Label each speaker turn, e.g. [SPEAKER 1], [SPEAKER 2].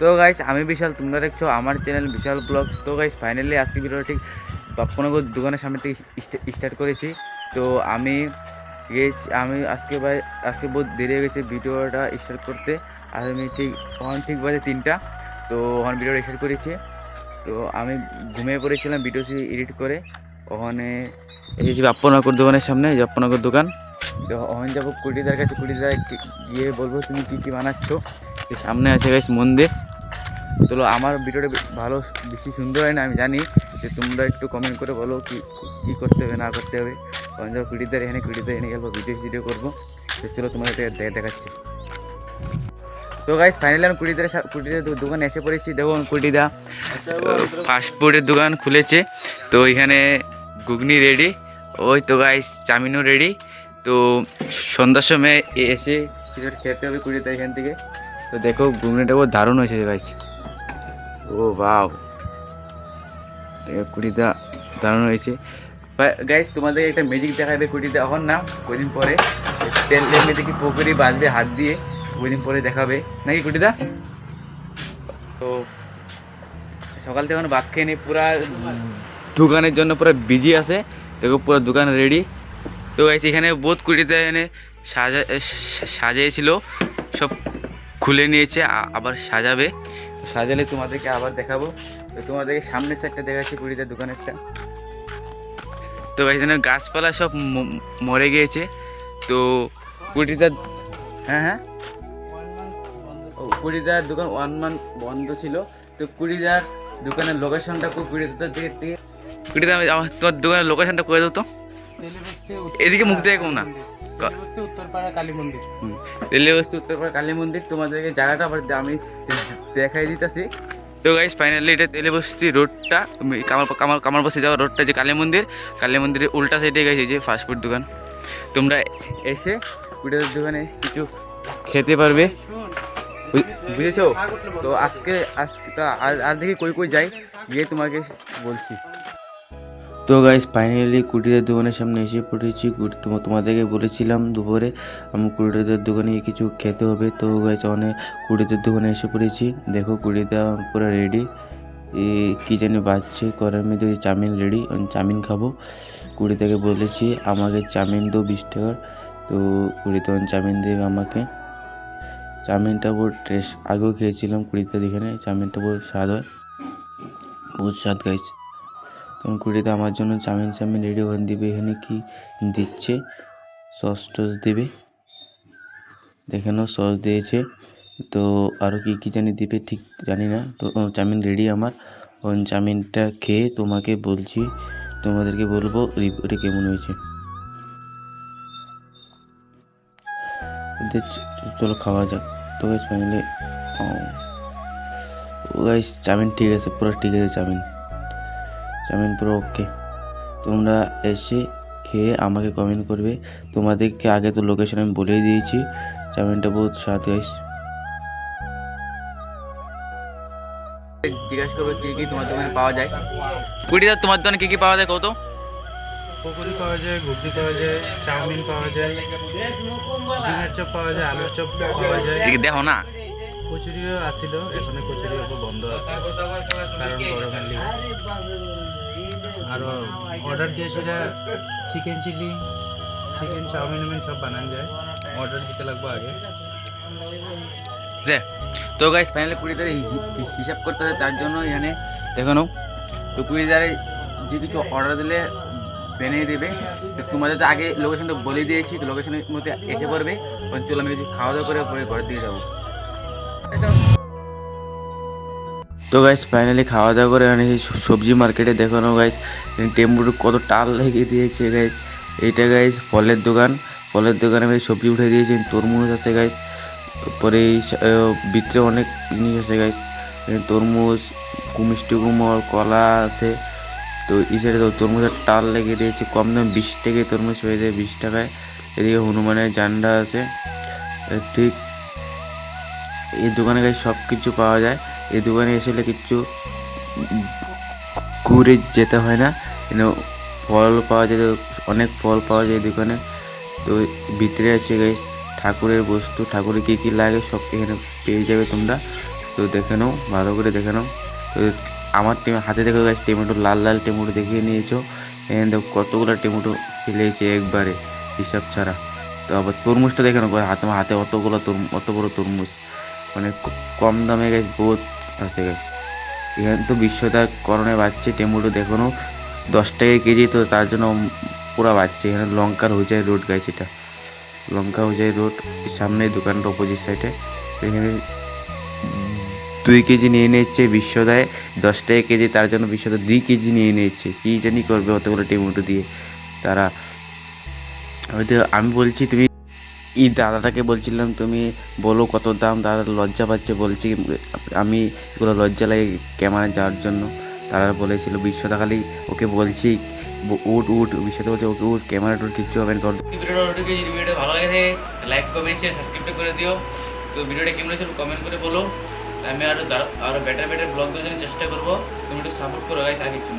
[SPEAKER 1] তো গাইস আমি বিশাল, তোমরা দেখছ আমার চ্যানেল বিশাল ব্লগ তো গাইস ফাইনালি আজকে ভিডিওটা ঠিক বাপ্পনগর দোকানের সামনে থেকে স্টার্ট করেছি। তো আমি গেছি, আমি আজকে ভাই, আজকে বহুত দেরি হয়ে গেছে ভিডিওটা স্টার্ট করতে। আর আমি ঠিক ওখান ঠিক বাজে তিনটা। তো ওখানে ভিডিওটা স্টার্ট করেছি। তো আমি ঘুমিয়ে পড়েছিলাম ভিডিও এডিট করে। ওখানে এসেছি বাপ্পনগর দোকানের সামনে বাপ্পনগর দোকান। তো ওখানে যাব কুটিদার কাছে কুটিদার গিয়ে বলব তুমি কী কী বানাচ্ছ। সামনে আছে গাইস মন্দির। তো আমার ভিডিওটা ভালো বেশি সুন্দর হয় না আমি জানি। যে তোমরা একটু কমেন্ট করে বলো কি কী করতে হবে না করতে হবে। ওখানে যাব কুটিদার এখানে কুটিদার এনে গেলবো ভিডিও ভিডিও করব। তো চলো তোমাদের দেখাচ্ছি। তো গাইস ফাইনালি আমি কুটিদার কুটিদার দোকানে এসে পড়েছি। দেখুন কুটিদা ফাস্টফুডের দোকান খুলেছে। তো এখানে ঘুগনি রেডি ওই তো গাইস চাউমিনও রেডি তো সন্ধ্যার সময় এসে কিছু খেতে হবে কুড়িটা এখান থেকে। তো দেখো ঘুগনিটা দারুণ হয়েছে গাইস ও দেখো, কুড়িটা দারুণ হয়েছে। গাইস তোমাদের একটা ম্যাজিক দেখাবে কুড়িটা। এখন না, কদিন পরে তেল তেলে দেখি পুকুরি বাজবে হাত দিয়ে, কদিন পরে দেখাবে। নাকি কুড়িদা তো সকাল থেকে ভাত খেয়ে নিই পুরা দোকানের জন্য পুরো বিজি আছে। দেখো, পুরো দোকান রেডি তো গাইছে এখানে বোধ কুড়িতে এনে সাজা সাজিয়েছিল। সব খুলে নিয়েছে আবার সাজাবে। সাজালে তোমাদেরকে আবার দেখাবো। তো তোমাদেরকে সামনের সাইডটা দেখাচ্ছি কুড়িতে দোকানেরটা। তো এখানে গাছপালা সব মরে গিয়েছে। তো কুড়িটা হ্যাঁ হ্যাঁ? ও কুড়িদার দোকান ওয়ান মান্থ বন্ধ ছিল। তো কুড়িদার দোকানের লোকেশনটা খুব কুড়িদার দিকে দিকে কুড়িদার আমার তোমার দোকানের লোকেশনটা করে দাও তো? এদিকে মুখ দেখো না। ক-
[SPEAKER 2] উত্তরপাড়া কালী মন্দির।
[SPEAKER 1] রেলওয়ে বস্তি উত্তরপাড়া কালী মন্দির। তোমাদেরকে জায়গাটা আবার আমি দেখাই দিতেছি। তো গাইস ফাইনালি এটা তেলেবস্তি রোডটা কামাল কামার বসে যাওয়া রোডটা যে কালী মন্দির, কালী মন্দিরের উল্টা সাইডে গেছে যে ফাস্টফুড দোকান। তোমরা এসে কুড়িদার দোকানে কিছু খেতে পারবে। বুঝেছ? তো আজকে আজ তা আর আর দেখি কই কই যাই, গিয়ে তোমাকে বলছি। তো গাইস ফাইনালি কুটিদের দোকানের সামনে এসে পড়েছি। তোমাদেরকে বলেছিলাম দুপুরে, আমি কুটিদের দোকানে কিছু খেতে হবে। তো গাইস অনেক কুটিদের দোকানে এসে পড়েছি। দেখো কুটিটা পুরো রেডি কী জানি বাজছে, করার মধ্যে চাউমিন রেডি চাউমিন খাব। কুড়ি থেকে বলেছি, আমাকে চাউমিন দো বিশ টাকার। তো কুড়ি তখন চাউমিন দেবে আমাকে। চাউমিনটা বহু টেস্ট আগেও খেয়েছিলাম কুড়িতে এখানে। চাউমিনটা বহু স্বাদ হয়। বহুত স্বাদ গাইছে তখন কুড়িতে আমার জন্য চাউমিন চাউমিন রেডি ওখানে দিবে এখানে কি দিচ্ছে? সস টস দেবে। দেখে নাও সস দিয়েছে। তো আরও কী কী জানি দিবে ঠিক জানি না। তো ও, চাউমিন রেডি আমার। ওই চাউমিনটা খেয়ে তোমাকে বলছি তোমাদেরকে বলব রিভিউটা কেমন হয়েছে। চলো খাওয়া যাক। তো ফাইনালি গাইস চাউমিন ঠিক আছে পুরো ঠিক আছে চাউমিন। চাউমিন পুরো ওকে তোমরা এসে খেয়ে আমাকে কমেন্ট করবে। তোমাদেরকে আগে তো লোকেশন আমি বলেই দিয়েছি। চাউমিনটা বহুত স্বাদ গাইস জিজ্ঞাসা করবে কি কি তোমার দোকানে পাওয়া যায়। কুড়িটা তোমার দোকানে কি কি পাওয়া যায় কত
[SPEAKER 2] পকোড়ি পাওয়া যায় ঘুগনি পাওয়া যায় চাউমিন পাওয়া যায় ডিমের চপ পাওয়া যায় আলুর চপ পাওয়া যায়।
[SPEAKER 1] দেখো না।
[SPEAKER 2] কচুরিও আসিল এখানে কচুরি বন্ধ আছে কারণ গরমের লিগে আর অর্ডার দিয়ে সেটা চিকেন চিলি চিকেন চাউমিন উমিন সব বানান যায়। অর্ডার দিতে লাগবো আগে।
[SPEAKER 1] যে তো গাইস ফাইনালি কুড়ি তারিখ হিসাব করতে হবে, তার জন্য এখানে দেখো নাও, তো কুড়ি তারিখ যে কিছু অর্ডার দিলে বানিয়ে দেবে, তো তোমাদের তো আগে লোকেশন তো বলে দিয়েছি, তো লোকেশনের মধ্যে এসে পড়বে চলো আমি খাওয়া দাওয়া করে পরে ঘরের দিকে যাব। তো গাইস ফাইনালি খাওয়া দাওয়া করে আমি সেই সবজি মার্কেটে দেখানো গাইস টেম্পুর কত টাল লেগে দিয়েছে গাইস এইটা গাইস ফলের দোকান। ফলের দোকানে ভাই সবজি উঠে দিয়েছে তরমুজ আছে গাইস পরে ভিতরে অনেক জিনিস আছে গাইস তরমুজ মিষ্টি কুমড়, কলা আছে। তো এই সাইডে তরমুজের টাল লেগে দিয়েছে, কম দাম বিশ টাকায় তরমুজ পেয়ে যায়, বিশ টাকায়। এদিকে হনুমানের জান্ডা আছে। ঠিক এই দোকানে গাইস সব কিছু পাওয়া যায়। এই দোকানে এসে কিচ্ছু ঘুরে যেতে হয় না। এখানে ফল পাওয়া যায়, অনেক ফল পাওয়া যায় এই দোকানে তো ভিতরে আছে গাইস ঠাকুরের বস্তু। ঠাকুরের কী কী লাগে সব এখানে পেয়ে যাবে তোমরা। তো তো দেখে নাও, ভালো করে দেখে নাও। তো আমার টিম হাতে দেখো গাছ টেমেটো, লাল লাল টেমেটো দেখিয়ে নিয়েছো। এখানে দেখো কতগুলো টেমেটো ফেলেছে একবারে, হিসাব ছাড়া। তো আবার তরমুজটা দেখে নাও, হাতে হাতে অতগুলো তরমুজ অত বড় তরমুজ। মানে কম দামে গেছে বহুত আছে গেছে। এখানে তো বিশ্বতার করণে বাচ্চে টেমুটো দেখো নাও দশ টাকা কেজি তো তার জন্য পুরো বাচ্চা এখানে লঙ্কার হুজাই রোড গাইছে এটা। লঙ্কা হুজাই রোড, সামনে দোকানটা অপোজিট সাইডে এখানে দুই কেজি নিয়ে নিচ্ছে বিশ্বদায় দশ টাকা কেজি তার জন্য বিশ্বদায় দুই কেজি নিয়ে নিচ্ছে কী জানি করবে অতগুলো টেমুটো দিয়ে তারা। হয়তো আমি বলছি তুমি এই দাদাটাকে বলছিলাম, তুমি বলো কত দাম? দাদা লজ্জা পাচ্ছে বলছি আমি এগুলো লজ্জা লাগে ক্যামেরায় যাওয়ার জন্য। তারা বলেছিল বিশ্বদা খালি ওকে বলছি, উঠ উঠ বিশ্বদা বলছে, ওকে উঠ, ক্যামেরা টুট, কিচ্ছু হবে না, তোর ভিডিওটা ভালো লাগে লাইক কমেন্ট শেয়ার সাবস্ক্রাইব করে দিও। তো ভিডিওটা কেমন হয়েছিল কমেন্ট করে বলো। আমি আরও আরও বেটার বেটার ব্লগ দেওয়ার চেষ্টা করব। তুমি একটু সাপোর্ট করো কিছু